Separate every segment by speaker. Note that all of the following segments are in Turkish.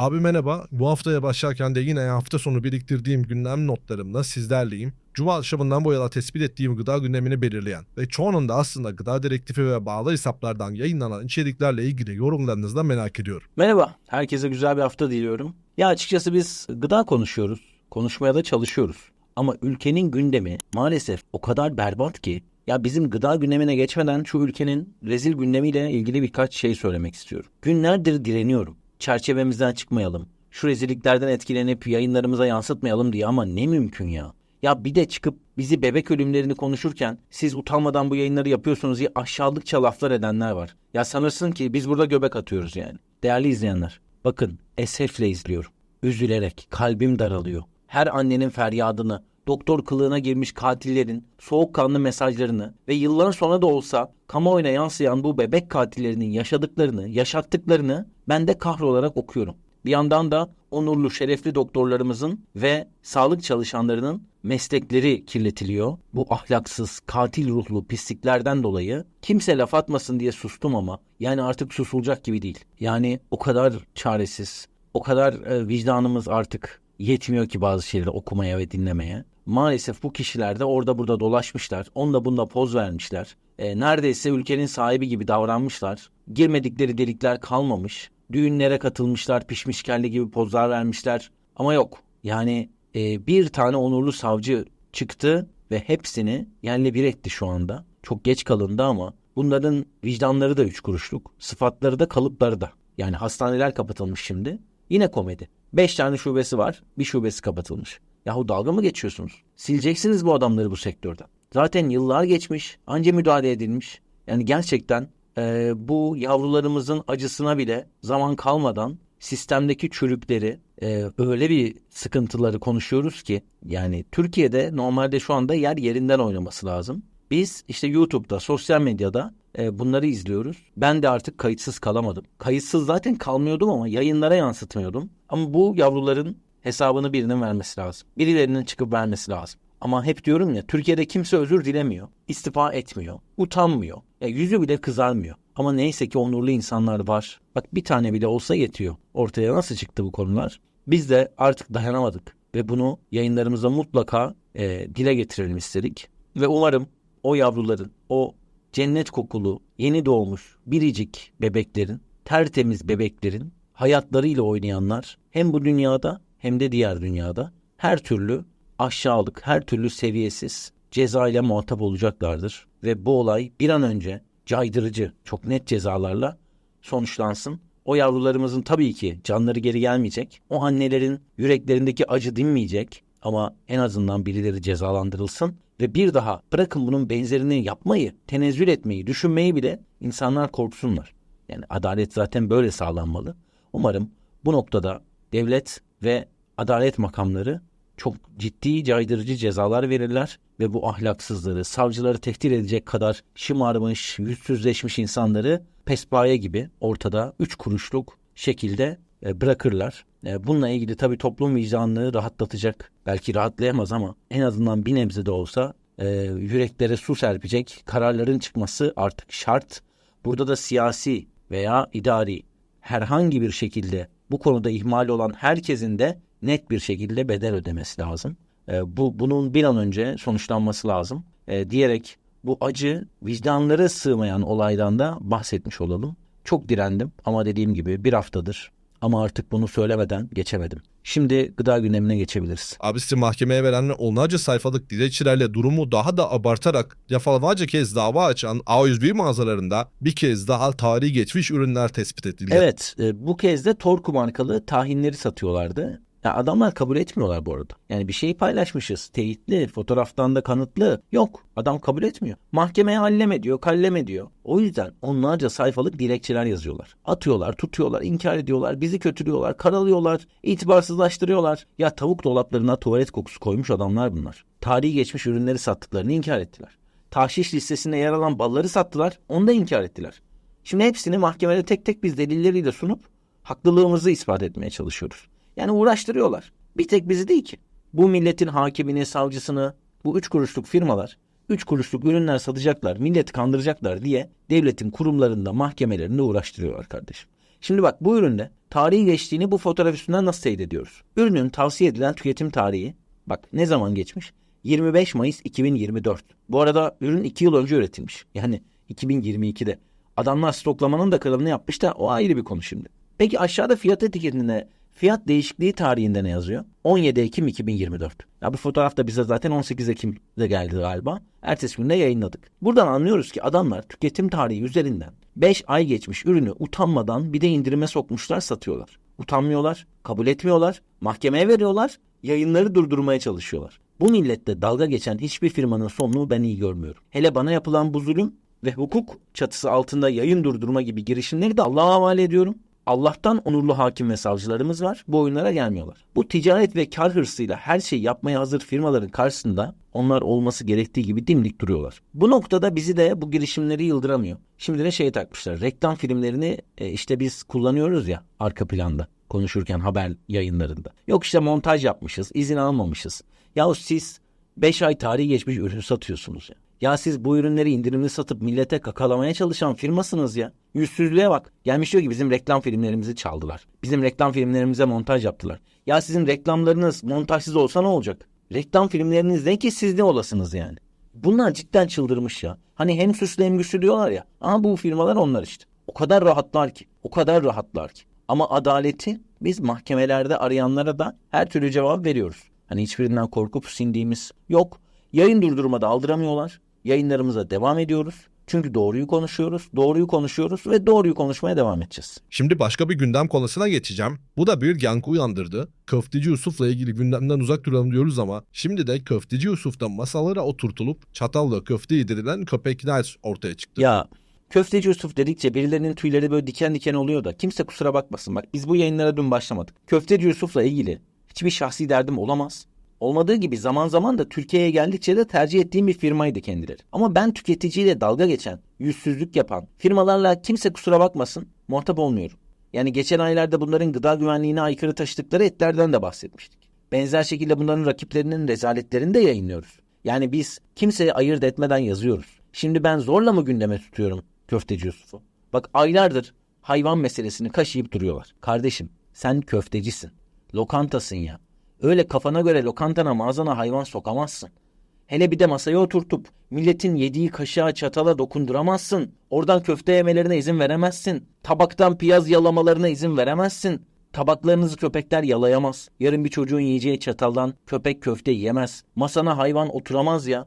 Speaker 1: Abi merhaba. Bu haftaya başlarken de yine hafta sonu biriktirdiğim gündem notlarımla sizlerleyim. Cuma akşamından bu yana tespit ettiğim gıda gündemini belirleyen ve çoğunun da aslında gıda direktifi ve bağlı hesaplardan yayınlanan içeriklerle ilgili yorumlarınızı da merak ediyorum.
Speaker 2: Merhaba, herkese güzel bir hafta diliyorum. Ya açıkçası biz gıda konuşuyoruz, konuşmaya da çalışıyoruz. Ama ülkenin gündemi maalesef o kadar berbat ki ya bizim gıda gündemine geçmeden şu ülkenin rezil gündemiyle ilgili birkaç şey söylemek istiyorum. Günlerdir direniyorum. Çerçevemizden çıkmayalım. Şu rezilliklerden etkilenip yayınlarımıza yansıtmayalım diye ama ne mümkün ya. Ya bir de çıkıp bizi bebek ölümlerini konuşurken siz utanmadan bu yayınları yapıyorsunuz diye aşağılıkça laflar edenler var. Ya sanırsın ki biz burada göbek atıyoruz yani. Değerli izleyenler, bakın esefle izliyorum. Üzülerek kalbim daralıyor. Her annenin feryadını, doktor kılığına girmiş katillerin soğukkanlı mesajlarını ve yıllar sonra da olsa kamuoyuna yansıyan bu bebek katillerinin yaşadıklarını, yaşattıklarını ben de kahrolarak okuyorum. Bir yandan da onurlu, şerefli doktorlarımızın ve sağlık çalışanlarının meslekleri kirletiliyor. Bu ahlaksız, katil ruhlu pisliklerden dolayı kimse laf atmasın diye sustum ama yani artık susulacak gibi değil. Yani o kadar çaresiz, o kadar e, vicdanımız artık yetmiyor ki bazı şeyleri okumaya ve dinlemeye. Maalesef bu kişiler de orada burada dolaşmışlar. Onda bunda poz vermişler. E, neredeyse ülkenin sahibi gibi davranmışlar. Girmedikleri delikler kalmamış. Düğünlere katılmışlar, pişmiş kelle gibi pozlar vermişler. Ama yok. Yani e, bir tane onurlu savcı çıktı ve hepsini yerle bir etti şu anda. Çok geç kalındı ama bunların vicdanları da üç kuruşluk, sıfatları da kalıpları da. Yani hastaneler kapatılmış şimdi. Yine komedi. Beş tane şubesi var, bir şubesi kapatılmış. Yahu dalga mı geçiyorsunuz? Sileceksiniz bu adamları bu sektörden. Zaten yıllar geçmiş, anca müdahale edilmiş. Yani gerçekten e, bu yavrularımızın acısına bile zaman kalmadan sistemdeki çürükleri e, öyle bir sıkıntıları konuşuyoruz ki yani Türkiye'de normalde şu anda yer yerinden oynaması lazım. Biz işte YouTube'da, sosyal medyada e, bunları izliyoruz. Ben de artık kayıtsız kalamadım. Kayıtsız zaten kalmıyordum ama yayınlara yansıtmıyordum. Ama bu yavruların hesabını birinin vermesi lazım. Birilerinin çıkıp vermesi lazım. Ama hep diyorum ya Türkiye'de kimse özür dilemiyor. istifa etmiyor. Utanmıyor. Ya yüzü bile kızarmıyor. Ama neyse ki onurlu insanlar var. Bak bir tane bile olsa yetiyor. Ortaya nasıl çıktı bu konular? Biz de artık dayanamadık. Ve bunu yayınlarımızda mutlaka e, dile getirelim istedik. Ve umarım o yavruların, o cennet kokulu, yeni doğmuş, biricik bebeklerin, tertemiz bebeklerin hayatlarıyla oynayanlar hem bu dünyada hem de diğer dünyada her türlü aşağılık, her türlü seviyesiz ceza ile muhatap olacaklardır. Ve bu olay bir an önce caydırıcı, çok net cezalarla sonuçlansın. O yavrularımızın tabii ki canları geri gelmeyecek. O annelerin yüreklerindeki acı dinmeyecek. Ama en azından birileri cezalandırılsın. Ve bir daha bırakın bunun benzerini yapmayı, tenezzül etmeyi, düşünmeyi bile insanlar korksunlar. Yani adalet zaten böyle sağlanmalı. Umarım bu noktada devlet ve adalet makamları çok ciddi caydırıcı cezalar verirler ve bu ahlaksızları, savcıları tehdit edecek kadar şımarmış, yüzsüzleşmiş insanları pespaye gibi ortada üç kuruşluk şekilde e, bırakırlar. E, bununla ilgili tabii toplum vicdanını rahatlatacak, belki rahatlayamaz ama en azından bir nebze de olsa e, yüreklere su serpecek kararların çıkması artık şart. Burada da siyasi veya idari herhangi bir şekilde bu konuda ihmal olan herkesin de net bir şekilde bedel ödemesi lazım. E, bu bunun bir an önce sonuçlanması lazım. E, diyerek bu acı vicdanlara sığmayan olaydan da bahsetmiş olalım. Çok direndim ama dediğim gibi bir haftadır ama artık bunu söylemeden geçemedim. Şimdi gıda gündemine geçebiliriz.
Speaker 1: Abi mahkemeye verenler onlarca sayfalık dilekçelerle durumu daha da abartarak defalarca kez dava açan A101 mağazalarında bir kez daha tarihi geçmiş ürünler tespit edildi.
Speaker 2: Evet e, bu kez de Torku markalı tahinleri satıyorlardı. Ya adamlar kabul etmiyorlar bu arada. Yani bir şeyi paylaşmışız. Teyitli, fotoğraftan da kanıtlı. Yok. Adam kabul etmiyor. Mahkemeye halleme diyor, kalleme diyor. O yüzden onlarca sayfalık dilekçeler yazıyorlar. Atıyorlar, tutuyorlar, inkar ediyorlar, bizi kötülüyorlar, karalıyorlar, itibarsızlaştırıyorlar. Ya tavuk dolaplarına tuvalet kokusu koymuş adamlar bunlar. Tarihi geçmiş ürünleri sattıklarını inkar ettiler. Tahşiş listesinde yer alan balları sattılar, onu da inkar ettiler. Şimdi hepsini mahkemede tek tek biz delilleriyle sunup haklılığımızı ispat etmeye çalışıyoruz. Yani uğraştırıyorlar. Bir tek bizi değil ki. Bu milletin hakimini, savcısını, bu üç kuruşluk firmalar, üç kuruşluk ürünler satacaklar, milleti kandıracaklar diye devletin kurumlarında, mahkemelerinde uğraştırıyorlar kardeşim. Şimdi bak bu üründe tarihi geçtiğini bu fotoğraf üstünden nasıl teyit ediyoruz? Ürünün tavsiye edilen tüketim tarihi bak ne zaman geçmiş? 25 Mayıs 2024. Bu arada ürün 2 yıl önce üretilmiş. Yani 2022'de. Adamlar stoklamanın da kralını yapmış da o ayrı bir konu şimdi. Peki aşağıda fiyat etiketinde fiyat değişikliği tarihinde ne yazıyor? 17 Ekim 2024. Ya bu fotoğraf da bize zaten 18 Ekim'de geldi galiba. Ertesi günde yayınladık. Buradan anlıyoruz ki adamlar tüketim tarihi üzerinden 5 ay geçmiş ürünü utanmadan bir de indirime sokmuşlar satıyorlar. Utanmıyorlar, kabul etmiyorlar, mahkemeye veriyorlar, yayınları durdurmaya çalışıyorlar. Bu millette dalga geçen hiçbir firmanın sonunu ben iyi görmüyorum. Hele bana yapılan bu zulüm ve hukuk çatısı altında yayın durdurma gibi girişimleri de Allah'a havale ediyorum. Allah'tan onurlu hakim ve savcılarımız var. Bu oyunlara gelmiyorlar. Bu ticaret ve kar hırsıyla her şeyi yapmaya hazır firmaların karşısında onlar olması gerektiği gibi dimdik duruyorlar. Bu noktada bizi de bu girişimleri yıldıramıyor. Şimdi de şey takmışlar. Reklam filmlerini e, işte biz kullanıyoruz ya arka planda konuşurken haber yayınlarında. Yok işte montaj yapmışız, izin almamışız. Yahu siz 5 ay tarihi geçmiş ürün satıyorsunuz ya. Ya siz bu ürünleri indirimli satıp millete kakalamaya çalışan firmasınız ya. Yüzsüzlüğe bak. Gelmiş diyor ki bizim reklam filmlerimizi çaldılar. Bizim reklam filmlerimize montaj yaptılar. Ya sizin reklamlarınız montajsız olsa ne olacak? Reklam filmleriniz ne ki siz ne olasınız yani? Bunlar cidden çıldırmış ya. Hani hem suçlu hem güçlü diyorlar ya. Ama bu firmalar onlar işte. O kadar rahatlar ki. O kadar rahatlar ki. Ama adaleti biz mahkemelerde arayanlara da her türlü cevap veriyoruz. Hani hiçbirinden korkup sindiğimiz yok. Yayın durdurmada aldıramıyorlar. Yayınlarımıza devam ediyoruz. Çünkü doğruyu konuşuyoruz, doğruyu konuşuyoruz ve doğruyu konuşmaya devam edeceğiz.
Speaker 1: Şimdi başka bir gündem konusuna geçeceğim. Bu da bir yankı uyandırdı. Köfteci Yusuf'la ilgili gündemden uzak duralım diyoruz ama şimdi de Köfteci Yusuf'ta masalara oturtulup çatalla köfte yedirilen köpekler ortaya çıktı.
Speaker 2: Ya Köfteci Yusuf dedikçe birilerinin tüyleri böyle diken diken oluyor da kimse kusura bakmasın. Bak biz bu yayınlara dün başlamadık. Köfteci Yusuf'la ilgili hiçbir şahsi derdim olamaz. Olmadığı gibi zaman zaman da Türkiye'ye geldikçe de tercih ettiğim bir firmaydı kendileri. Ama ben tüketiciyle dalga geçen, yüzsüzlük yapan firmalarla kimse kusura bakmasın muhatap olmuyorum. Yani geçen aylarda bunların gıda güvenliğine aykırı taşıdıkları etlerden de bahsetmiştik. Benzer şekilde bunların rakiplerinin rezaletlerini de yayınlıyoruz. Yani biz kimseye ayırt etmeden yazıyoruz. Şimdi ben zorla mı gündeme tutuyorum köfteci Yusuf'u? Bak aylardır hayvan meselesini kaşıyıp duruyorlar. Kardeşim sen köftecisin. Lokantasın ya. Öyle kafana göre lokantana mağazana hayvan sokamazsın. Hele bir de masaya oturtup milletin yediği kaşığa çatala dokunduramazsın. Oradan köfte yemelerine izin veremezsin. Tabaktan piyaz yalamalarına izin veremezsin. Tabaklarınızı köpekler yalayamaz. Yarın bir çocuğun yiyeceği çataldan köpek köfte yiyemez. Masana hayvan oturamaz ya.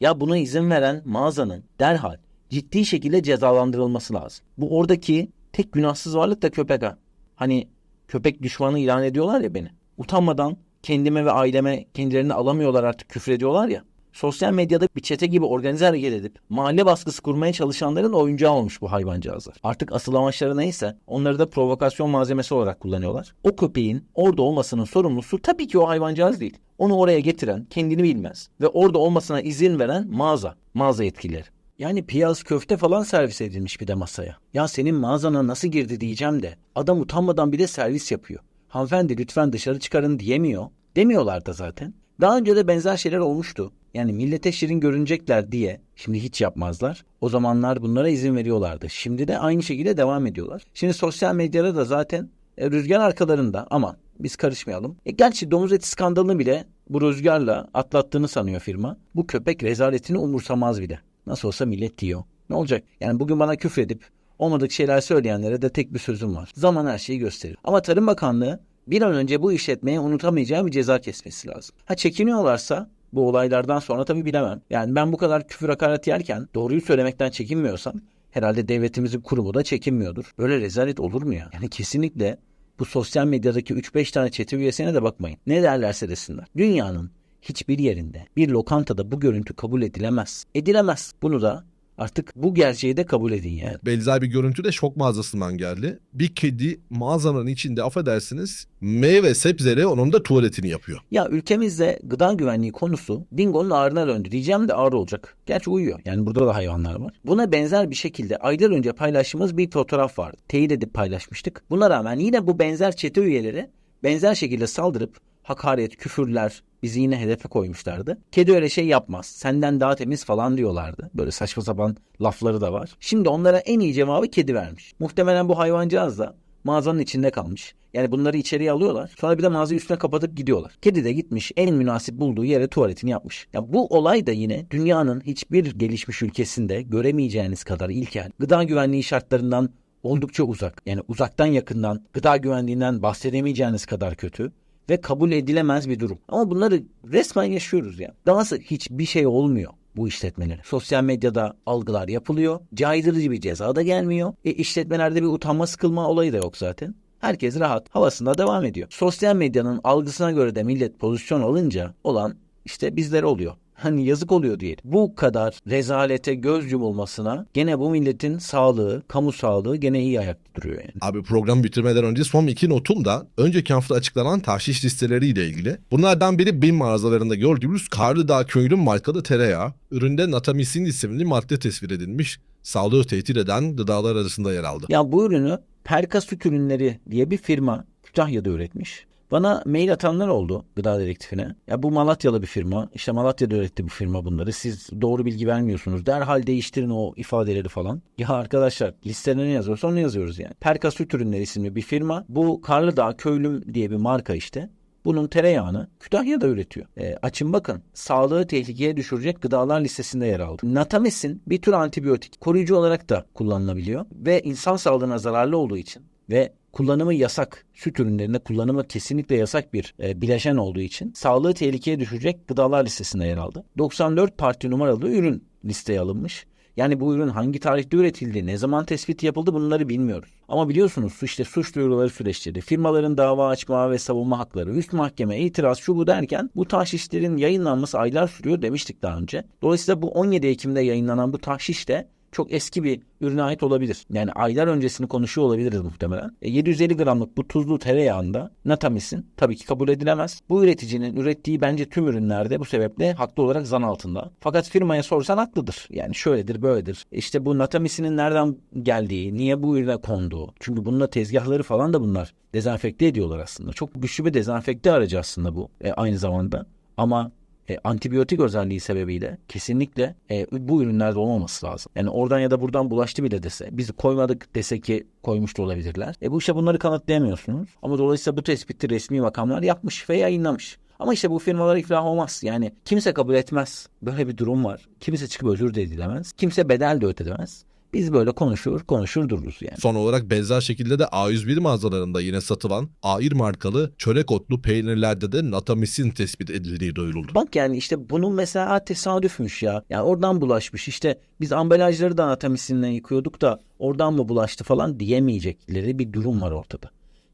Speaker 2: Ya buna izin veren mağazanın derhal ciddi şekilde cezalandırılması lazım. Bu oradaki tek günahsız varlık da köpek ha. Hani köpek düşmanı ilan ediyorlar ya beni. Utanmadan kendime ve aileme kendilerini alamıyorlar artık küfür ediyorlar ya. Sosyal medyada bir çete gibi organize hareket edip mahalle baskısı kurmaya çalışanların oyuncağı olmuş bu hayvancağızlar. Artık asıl amaçları neyse onları da provokasyon malzemesi olarak kullanıyorlar. O köpeğin orada olmasının sorumlusu tabii ki o hayvancağız değil. Onu oraya getiren kendini bilmez ve orada olmasına izin veren mağaza, mağaza yetkilileri. Yani piyaz köfte falan servis edilmiş bir de masaya. Ya senin mağazana nasıl girdi diyeceğim de adam utanmadan bir de servis yapıyor. Hanımefendi lütfen dışarı çıkarın diyemiyor. Demiyorlar da zaten. Daha önce de benzer şeyler olmuştu. Yani millete şirin görünecekler diye şimdi hiç yapmazlar. O zamanlar bunlara izin veriyorlardı. Şimdi de aynı şekilde devam ediyorlar. Şimdi sosyal medyada da zaten e, rüzgar arkalarında ama biz karışmayalım. E, gerçi domuz eti skandalını bile bu rüzgarla atlattığını sanıyor firma. Bu köpek rezaletini umursamaz bir de. Nasıl olsa millet diyor. Ne olacak? Yani bugün bana küfredip olmadık şeyler söyleyenlere de tek bir sözüm var. Zaman her şeyi gösterir. Ama Tarım Bakanlığı bir an önce bu işletmeye unutamayacağı bir ceza kesmesi lazım. Ha çekiniyorlarsa bu olaylardan sonra tabii bilemem. Yani ben bu kadar küfür hakaret yerken doğruyu söylemekten çekinmiyorsam herhalde devletimizin kurumu da çekinmiyordur. Böyle rezalet olur mu ya? Yani kesinlikle bu sosyal medyadaki 3-5 tane çete üyesine de bakmayın. Ne derlerse desinler. Dünyanın hiçbir yerinde bir lokantada bu görüntü kabul edilemez. Edilemez. Bunu da artık bu gerçeği de kabul edin yani.
Speaker 1: Benzer bir görüntü de şok mağazasından geldi. Bir kedi mağazanın içinde affedersiniz meyve sebzeleri onun da tuvaletini yapıyor.
Speaker 2: Ya ülkemizde gıda güvenliği konusu bingonun ağrına döndü diyeceğim de ağır olacak. Gerçi uyuyor. Yani burada da hayvanlar var. Buna benzer bir şekilde aylar önce paylaştığımız bir fotoğraf vardı. Teyit edip paylaşmıştık. Buna rağmen yine bu benzer çete üyeleri benzer şekilde saldırıp hakaret, küfürler bizi yine hedefe koymuşlardı. Kedi öyle şey yapmaz. Senden daha temiz falan diyorlardı. Böyle saçma sapan lafları da var. Şimdi onlara en iyi cevabı kedi vermiş. Muhtemelen bu hayvancağız da mağazanın içinde kalmış. Yani bunları içeriye alıyorlar. Sonra bir de mağazayı üstüne kapatıp gidiyorlar. Kedi de gitmiş en münasip bulduğu yere tuvaletini yapmış. Ya bu olay da yine dünyanın hiçbir gelişmiş ülkesinde göremeyeceğiniz kadar ilkel. Gıda güvenliği şartlarından oldukça uzak. Yani uzaktan yakından gıda güvenliğinden bahsedemeyeceğiniz kadar kötü ve kabul edilemez bir durum. Ama bunları resmen yaşıyoruz ya. Dahası hiçbir şey olmuyor bu işletmelere. Sosyal medyada algılar yapılıyor. Caydırıcı bir ceza da gelmiyor. E, işletmelerde bir utanma sıkılma olayı da yok zaten. Herkes rahat havasında devam ediyor. Sosyal medyanın algısına göre de millet pozisyon alınca olan işte bizlere oluyor. Hani yazık oluyor diye. Bu kadar rezalete göz yumulmasına gene bu milletin sağlığı, kamu sağlığı gene iyi ayakta duruyor yani.
Speaker 1: Abi programı bitirmeden önce son iki notum da önceki hafta açıklanan tahşiş listeleriyle ilgili. Bunlardan biri BİM mağazalarında gördüğümüz Karlıdağ Köylüm markalı tereyağı. Üründe natamisin isimli madde tespit edilmiş. Sağlığı tehdit eden gıdalar arasında yer aldı.
Speaker 2: Ya bu ürünü Perka Süt Ürünleri diye bir firma Kütahya'da üretmiş. Bana mail atanlar oldu gıda dedektifine. Ya bu Malatyalı bir firma. İşte Malatya'da üretti bu firma bunları. Siz doğru bilgi vermiyorsunuz. Derhal değiştirin o ifadeleri falan. Ya arkadaşlar listede ne yazıyorsa onu yazıyoruz yani. Perka Süt Ürünleri isimli bir firma. Bu Karlıdağ Köylüm diye bir marka işte. Bunun tereyağını Kütahya'da üretiyor. E, açın bakın. Sağlığı tehlikeye düşürecek gıdalar listesinde yer aldı. Natamesin bir tür antibiyotik. Koruyucu olarak da kullanılabiliyor. Ve insan sağlığına zararlı olduğu için ve kullanımı yasak. Süt ürünlerinde kullanımı kesinlikle yasak bir e, bileşen olduğu için sağlığı tehlikeye düşürecek gıdalar listesinde yer aldı. 94 parti numaralı ürün listeye alınmış. Yani bu ürün hangi tarihte üretildi, ne zaman tespit yapıldı bunları bilmiyoruz. Ama biliyorsunuz işte suç duyuruları süreçleri, firmaların dava açma ve savunma hakları, üst mahkeme, itiraz şu bu derken bu tahşişlerin yayınlanması aylar sürüyor demiştik daha önce. Dolayısıyla bu 17 Ekim'de yayınlanan bu tahşiş de çok eski bir ürüne ait olabilir. Yani aylar öncesini konuşuyor olabiliriz muhtemelen. E, 750 gramlık bu tuzlu tereyağında natamisin tabii ki kabul edilemez. Bu üreticinin ürettiği bence tüm ürünlerde bu sebeple haklı olarak zan altında. Fakat firmaya sorsan haklıdır. Yani şöyledir böyledir. İşte bu natamisinin nereden geldiği, niye bu ürüne konduğu. Çünkü bununla tezgahları falan da bunlar dezenfekte ediyorlar aslında. Çok güçlü bir dezenfekte aracı aslında bu e, aynı zamanda. Ama e, antibiyotik özelliği sebebiyle kesinlikle e, bu ürünlerde olmaması lazım. Yani oradan ya da buradan bulaştı bile dese, biz koymadık dese ki koymuş da olabilirler. E bu işte bunları kanıtlayamıyorsunuz. Ama dolayısıyla bu tespiti resmi makamlar yapmış ve yayınlamış. Ama işte bu firmalar iflah olmaz. Yani kimse kabul etmez. Böyle bir durum var. Kimse çıkıp özür de dilemez. Kimse bedel de ödemez. Biz böyle konuşur konuşur dururuz yani.
Speaker 1: Son olarak benzer şekilde de A101 mağazalarında yine satılan Air markalı çörek otlu peynirlerde de natamisin tespit edildiği duyuruldu.
Speaker 2: Bak yani işte bunun mesela tesadüfmüş ya. Yani oradan bulaşmış. İşte biz ambalajları da anatomisinle yıkıyorduk da oradan mı bulaştı falan diyemeyecekleri bir durum var ortada.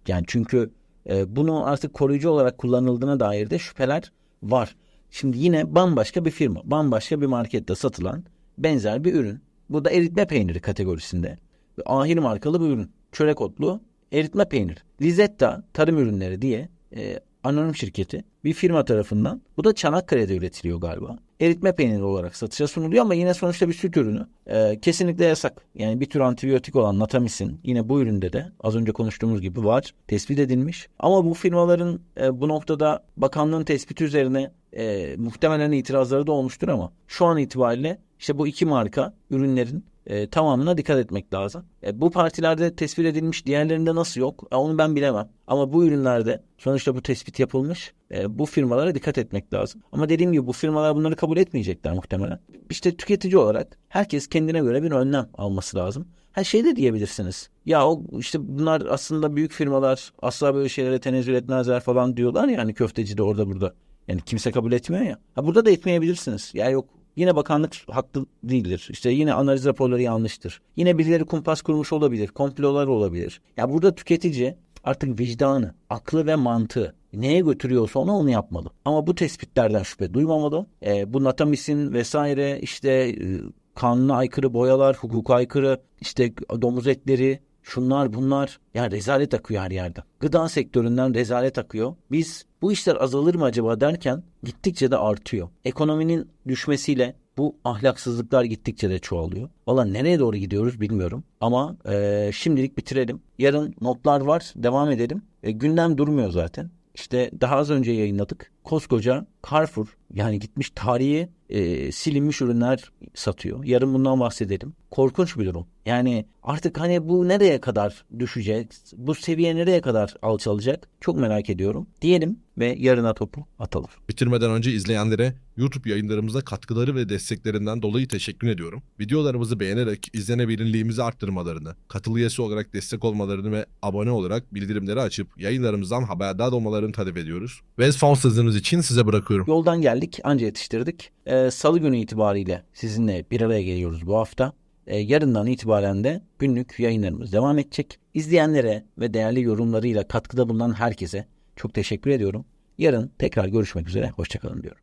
Speaker 2: Yani çünkü e, bunu artık koruyucu olarak kullanıldığına dair de şüpheler var. Şimdi yine bambaşka bir firma, bambaşka bir markette satılan benzer bir ürün. Bu da eritme peyniri kategorisinde. Ve ahir markalı bir ürün. Çörek otlu eritme peyniri. Lizetta Tarım Ürünleri diye e, anonim şirketi bir firma tarafından. Bu da Çanakkale'de üretiliyor galiba. Eritme peyniri olarak satışa sunuluyor ama yine sonuçta bir süt ürünü. E, kesinlikle yasak. Yani bir tür antibiyotik olan natamisin yine bu üründe de az önce konuştuğumuz gibi var. Tespit edilmiş. Ama bu firmaların e, bu noktada bakanlığın tespiti üzerine e, muhtemelen itirazları da olmuştur ama şu an itibariyle işte bu iki marka ürünlerin e, tamamına dikkat etmek lazım. E, bu partilerde tespit edilmiş diğerlerinde nasıl yok e, onu ben bilemem. Ama bu ürünlerde sonuçta bu tespit yapılmış. E, bu firmalara dikkat etmek lazım. Ama dediğim gibi bu firmalar bunları kabul etmeyecekler muhtemelen. İşte tüketici olarak herkes kendine göre bir önlem alması lazım. Her şey de diyebilirsiniz. Ya o işte bunlar aslında büyük firmalar asla böyle şeylere tenezzül etmezler falan diyorlar ya hani köfteci de orada burada. Yani kimse kabul etmiyor ya. Ha burada da etmeyebilirsiniz. Ya yok Yine bakanlık haklı değildir. İşte yine analiz raporları yanlıştır. Yine birileri kumpas kurmuş olabilir. Komplolar olabilir. Ya burada tüketici artık vicdanı, aklı ve mantığı neye götürüyorsa ona onu yapmalı. Ama bu tespitlerden şüphe duymamalı. E, bu natamisin vesaire işte e, kanuna aykırı boyalar, hukuka aykırı işte domuz etleri şunlar bunlar ya rezalet akıyor her yerde. Gıda sektöründen rezalet akıyor. Biz bu işler azalır mı acaba derken gittikçe de artıyor. Ekonominin düşmesiyle bu ahlaksızlıklar gittikçe de çoğalıyor. Valla nereye doğru gidiyoruz bilmiyorum. Ama e, şimdilik bitirelim. Yarın notlar var devam edelim. E, gündem durmuyor zaten. İşte daha az önce yayınladık. Koskoca Carrefour yani gitmiş tarihi e, silinmiş ürünler satıyor. Yarın bundan bahsedelim. Korkunç bir durum. Yani artık hani bu nereye kadar düşecek? Bu seviye nereye kadar alçalacak? Çok merak ediyorum. Diyelim ve yarına topu atalım.
Speaker 1: Bitirmeden önce izleyenlere YouTube yayınlarımıza katkıları ve desteklerinden dolayı teşekkür ediyorum. Videolarımızı beğenerek izlenebilirliğimizi arttırmalarını, katıl üyesi olarak destek olmalarını ve abone olarak bildirimleri açıp yayınlarımızdan haberdar olmalarını talep ediyoruz. Ve son sözünüz için size bırakıyorum.
Speaker 2: Yoldan geldik, anca yetiştirdik. Ee, Salı günü itibariyle sizinle bir araya geliyoruz bu hafta. Ee, yarından itibaren de günlük yayınlarımız devam edecek. İzleyenlere ve değerli yorumlarıyla katkıda bulunan herkese çok teşekkür ediyorum. Yarın tekrar görüşmek üzere. Hoşçakalın diyorum.